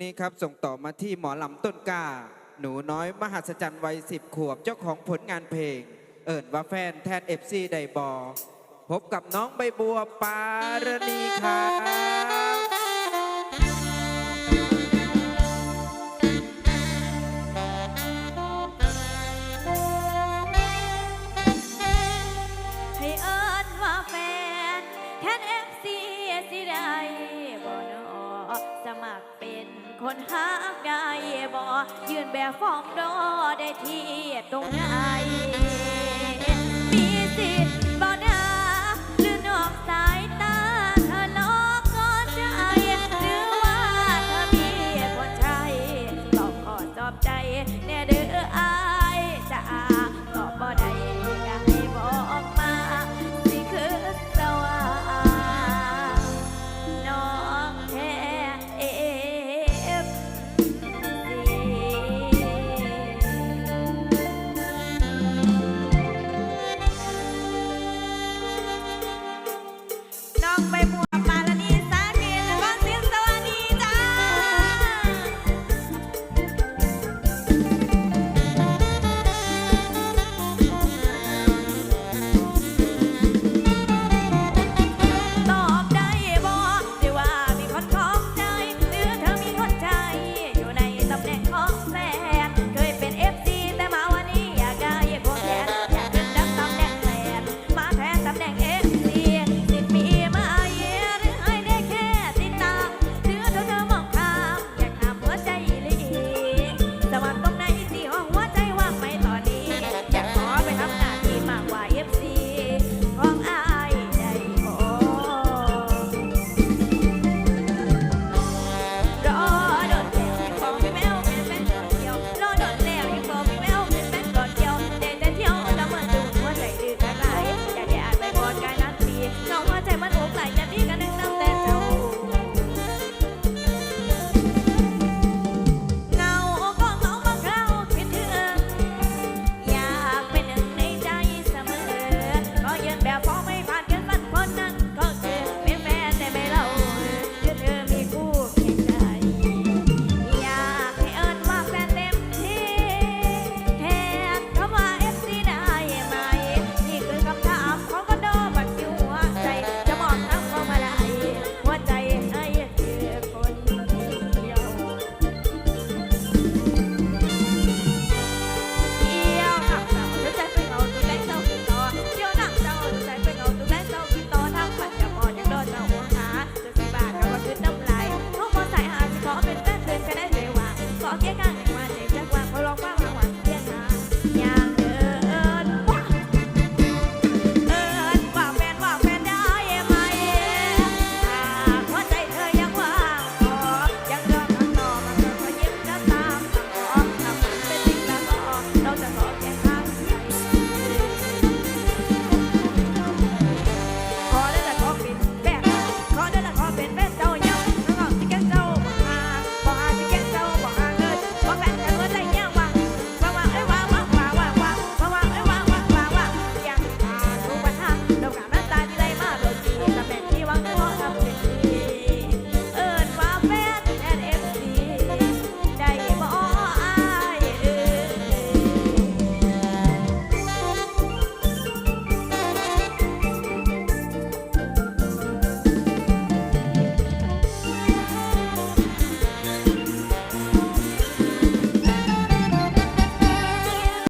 นี่ครับส่งต่อมาที่หมอลำต้นกล้า หนูน้อยมหัศจรรย์วัยสิบขวบเจ้าของผลงานเพลง เอิญว่าแฟนแทนเอฟซีไดบอพบกับน้องใบบัวปารณีครับให้เอิ้นว่าแฟนแทนเอฟซีสิได้ คนหักได้บ่ยืนแบบฟอร์มดอได้ที่ตรงไหนมีสิท